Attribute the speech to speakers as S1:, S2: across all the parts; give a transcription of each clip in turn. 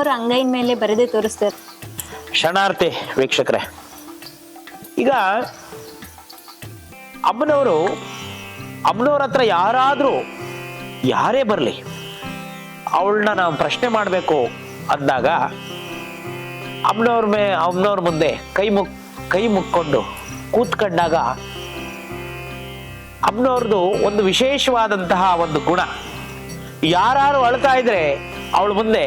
S1: ಅಮ್ಮನವರು ಅಂಗೈನ ಮೇಲೆ ಬರೆದೇ ತೋರಿಸ್ತಾರೆ.
S2: ಶರಣಾರ್ಥಿ ವೀಕ್ಷಕರೇ. ಈಗ ಅಮ್ಮನವರು, ಅಮ್ಮನವ್ರ ಹತ್ರ ಯಾರಾದರೂ ಯಾರೇ ಬರಲಿ, ಅವಳನ್ನ ನಾವು ಪ್ರಶ್ನೆ ಮಾಡಬೇಕು ಅಂದಾಗ ಅಮ್ಮನವ್ರ ಮೇ, ಅಮ್ಮನವ್ರ ಮುಂದೆ ಕೈ ಮುಕ್ ಕೈ ಮುಕ್ಕೊಂಡು ಕೂತ್ಕೊಂಡಾಗ ಅಮ್ಮನವ್ರದ್ದು ಒಂದು ವಿಶೇಷವಾದಂತಹ ಒಂದು ಗುಣ. ಯಾರು ಅಳ್ತಾ ಇದ್ರೆ ಅವಳ ಮುಂದೆ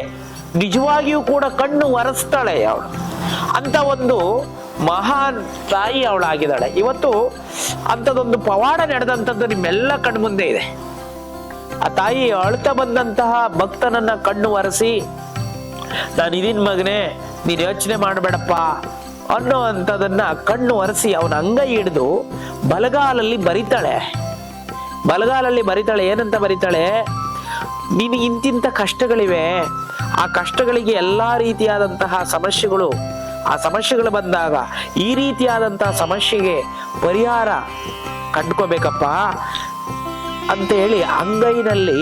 S2: ನಿಜವಾಗಿಯೂ ಕೂಡ ಕಣ್ಣು ಒರೆಸ್ತಾಳೆ ಅವಳು. ಅಂತ ಒಂದು ಮಹಾನ್ ತಾಯಿ ಅವಳಾಗಿದ್ದಾಳೆ. ಇವತ್ತು ಅಂಥದ್ದೊಂದು ಪವಾಡ ನಡೆದಂಥದ್ದು ನಿಮ್ಮೆಲ್ಲ ಕಣ್ಣು ಮುಂದೆ ಇದೆ. ಆ ತಾಯಿ ಅಳ್ತಾ ಬಂದಂತಹ ಭಕ್ತನನ್ನ ಕಣ್ಣು ಒರೆಸಿ, ನಾನು ಇದೀನ್ ಮಗನೇ, ನೀನು ಯೋಚನೆ ಮಾಡಬೇಡಪ್ಪ ಅನ್ನೋ ಅಂಥದನ್ನ ಕಣ್ಣು ಒರೆಸಿ ಅವನ ಅಂಗೈ ಹಿಡಿದು ಬಲಗಾಲಲ್ಲಿ ಬರಿತಾಳೆ. ಬಲಗಾಲಲ್ಲಿ ಬರಿತಾಳೆ, ಏನಂತ ಬರಿತಾಳೆ? ನಿನಗೆ ಇಂತಿಂಥ ಕಷ್ಟಗಳಿವೆ. ಆ ಕಷ್ಟಗಳಿಗೆ ಎಲ್ಲ ರೀತಿಯಾದಂತಹ ಸಮಸ್ಯೆಗಳು, ಆ ಸಮಸ್ಯೆಗಳು ಬಂದಾಗ ಈ ರೀತಿಯಾದಂತಹ ಸಮಸ್ಯೆಗೆ ಪರಿಹಾರ ಕಂಡುಕೋಬೇಕಪ್ಪ ಅಂತ ಹೇಳಿ ಅಂಗೈನಲ್ಲಿ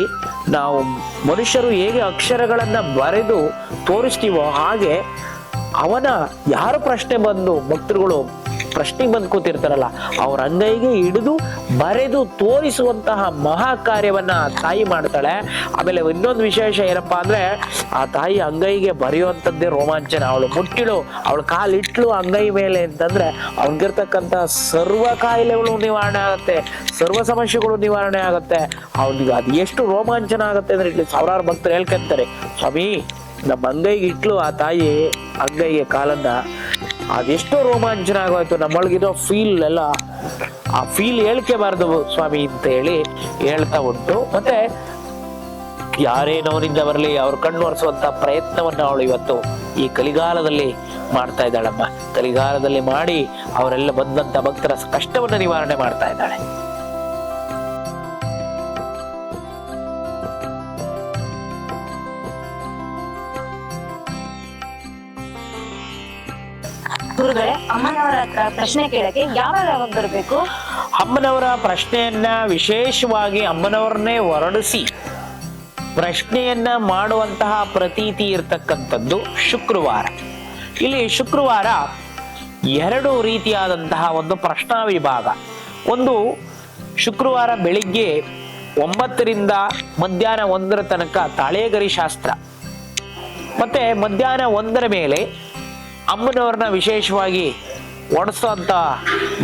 S2: ನಾವು ಮನುಷ್ಯರು ಹೇಗೆ ಅಕ್ಷರಗಳನ್ನು ಬರೆದು ತೋರಿಸ್ತೀವೋ ಹಾಗೆ ಅವನ ಯಾರು ಪ್ರಶ್ನೆ ಬಂದು ಭಕ್ತರುಗಳು ಪ್ರಶ್ನೆಗೆ ಬಂದು ಕೂತಿರ್ತಾರಲ್ಲ, ಅವ್ರ ಅಂಗೈಗೆ ಹಿಡಿದು ಬರೆದು ತೋರಿಸುವಂತಹ ಮಹಾ ಕಾರ್ಯವನ್ನ ತಾಯಿ ಮಾಡ್ತಾಳೆ. ಆಮೇಲೆ ಇನ್ನೊಂದು ವಿಶೇಷ ಏನಪ್ಪಾ ಅಂದ್ರೆ, ಆ ತಾಯಿ ಅಂಗೈಗೆ ಬರೆಯುವಂಥದ್ದೇ ರೋಮಾಂಚನ. ಅವಳು ಮುಟ್ಟಿಳು, ಅವಳು ಕಾಲಿಟ್ಲು ಅಂಗೈ ಮೇಲೆ ಅಂತಂದ್ರೆ, ಅವ್ನಿಗಿರ್ತಕ್ಕಂಥ ಸರ್ವ ಕಾಯಿಲೆಗಳು ನಿವಾರಣೆ ಆಗುತ್ತೆ, ಸರ್ವ ಸಮಸ್ಯೆಗಳು ನಿವಾರಣೆ ಆಗುತ್ತೆ. ಅವ್ನಿಗೆ ಅದು ಎಷ್ಟು ರೋಮಾಂಚನ ಆಗುತ್ತೆ ಅಂದ್ರೆ ಇಲ್ಲಿ ಸಾವಿರಾರು ಭಕ್ತರು ಹೇಳ್ಕೊಂತಾರೆ, ಸ್ವಾಮಿ ನಮ್ಮ ಅಂಗೈಗೆ ಇಟ್ಲು ಆ ತಾಯಿ ಅಂಗೈಗೆ ಕಾಲನ್ನ ಅದೆಷ್ಟೋ ರೋಮಾಂಚನ ಆಗೋಯ್ತು ನಮ್ಮೊಳಗಿರೋ ಫೀಲ್ ಎಲ್ಲ, ಆ ಫೀಲ್ ಹೇಳ್ಕೆಬಾರ್ದು ಸ್ವಾಮಿ ಅಂತ ಹೇಳಿ ಹೇಳ್ತಾ ಉಂಟು. ಮತ್ತೆ ಯಾರೇ ನೋವಿನಿಂದ ಬರಲಿ, ಅವ್ರ ಕಣ್ಣು ಒರೆಸುವಂತ ಪ್ರಯತ್ನವನ್ನ ಅವಳು ಇವತ್ತು ಈ ಕಲಿಗಾಲದಲ್ಲಿ ಮಾಡ್ತಾ ಇದ್ದಾಳಮ್ಮ. ಕಲಿಗಾಲದಲ್ಲಿ ಮಾಡಿ ಅವರೆಲ್ಲ ಬಂದಂತ ಭಕ್ತರ ಕಷ್ಟವನ್ನ ನಿವಾರಣೆ ಮಾಡ್ತಾ ಇದ್ದಾಳೆ.
S1: ಗುರುಗಳೇ, ಅಮ್ಮನವರ ಪ್ರಶ್ನೆ ಕೇಳಕ್ಕೆ ಯಾವಾಗ ಯಾವಾಗ ಬರಬೇಕು?
S2: ಅಮ್ಮನವರ ಪ್ರಶ್ನೆಯನ್ನ ವಿಶೇಷವಾಗಿ ಅಮ್ಮನವರನ್ನೇ ಹೊರಡಿಸಿ, ಪ್ರಶ್ನೆಯನ್ನ ಮಾಡುವಂತಹ ಪ್ರತೀತಿ ಇರತಕ್ಕಂಥದ್ದು ಶುಕ್ರವಾರ. ಇಲ್ಲಿ ಶುಕ್ರವಾರ ಎರಡು ರೀತಿಯಾದಂತಹ ಒಂದು ಪ್ರಶ್ನಾ ವಿಭಾಗ. ಒಂದು, ಶುಕ್ರವಾರ ಬೆಳಿಗ್ಗೆ ಒಂಬತ್ತರಿಂದ ಮಧ್ಯಾಹ್ನ ಒಂದರ ತನಕ ತಾಳೇಗರಿ ಶಾಸ್ತ್ರ. ಮತ್ತೆ ಮಧ್ಯಾಹ್ನ ಒಂದರ ಮೇಲೆ ಅಮ್ಮನವ್ರನ್ನ ವಿಶೇಷವಾಗಿ ಒಡಿಸುವಂತ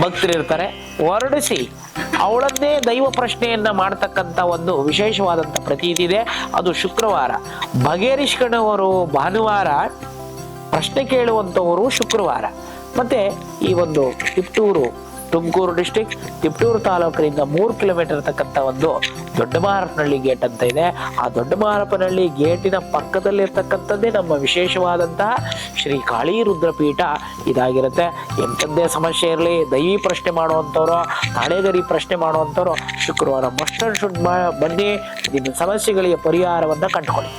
S2: ಭಕ್ತರಿರ್ತಾರೆ ಹೊರಡಿಸಿ ಅವಳನ್ನೇ ದೈವ ಪ್ರಶ್ನೆಯನ್ನ ಮಾಡ್ತಕ್ಕಂಥ ಒಂದು ವಿಶೇಷವಾದಂಥ ಪ್ರತೀತಿ ಇದೆ. ಅದು ಶುಕ್ರವಾರ. ಬಗೆಹರಿಸ್ಕೊಂಡವರು ಭಾನುವಾರ ಪ್ರಶ್ನೆ ಕೇಳುವಂಥವರು ಶುಕ್ರವಾರ. ಮತ್ತೆ ಈ ಒಂದು ತಿಪ್ಟೂರು ತುಮಕೂರು ಡಿಸ್ಟಿಕ್ ತಿಪ್ಟೂರು ತಾಲೂಕಿನಿಂದ ಮೂರು ಕಿಲೋಮೀಟರ್ ಇರತಕ್ಕಂಥ ಒಂದು ದೊಡ್ಡ ಮಾರಪ್ಪನಹಳ್ಳಿ ಗೇಟ್ ಅಂತ ಇದೆ. ಆ ದೊಡ್ಡ ಮಾರಪ್ಪನಹಳ್ಳಿ ಗೇಟಿನ ಪಕ್ಕದಲ್ಲಿ ಇರ್ತಕ್ಕಂಥದ್ದೇ ನಮ್ಮ ವಿಶೇಷವಾದಂತಹ ಶ್ರೀ ಕಾಳಿ ರುದ್ರಪೀಠ ಇದಾಗಿರುತ್ತೆ. ಎಂಥದ್ದೇ ಸಮಸ್ಯೆ ಇರಲಿ ದೈವಿ ಪ್ರಶ್ನೆ ಮಾಡುವಂಥವ್ರು ತಾಳೆಗರಿ ಪ್ರಶ್ನೆ ಮಾಡುವಂಥವ್ರು ಶುಕ್ರವಾರ ಮಸ್ಟರ್ ಶುಡ್ ಬನ್ನಿ. ನಿಮ್ಮ ಸಮಸ್ಯೆಗಳಿಗೆ ಪರಿಹಾರವನ್ನು ಕಂಡುಕೊಳ್ಳಿ.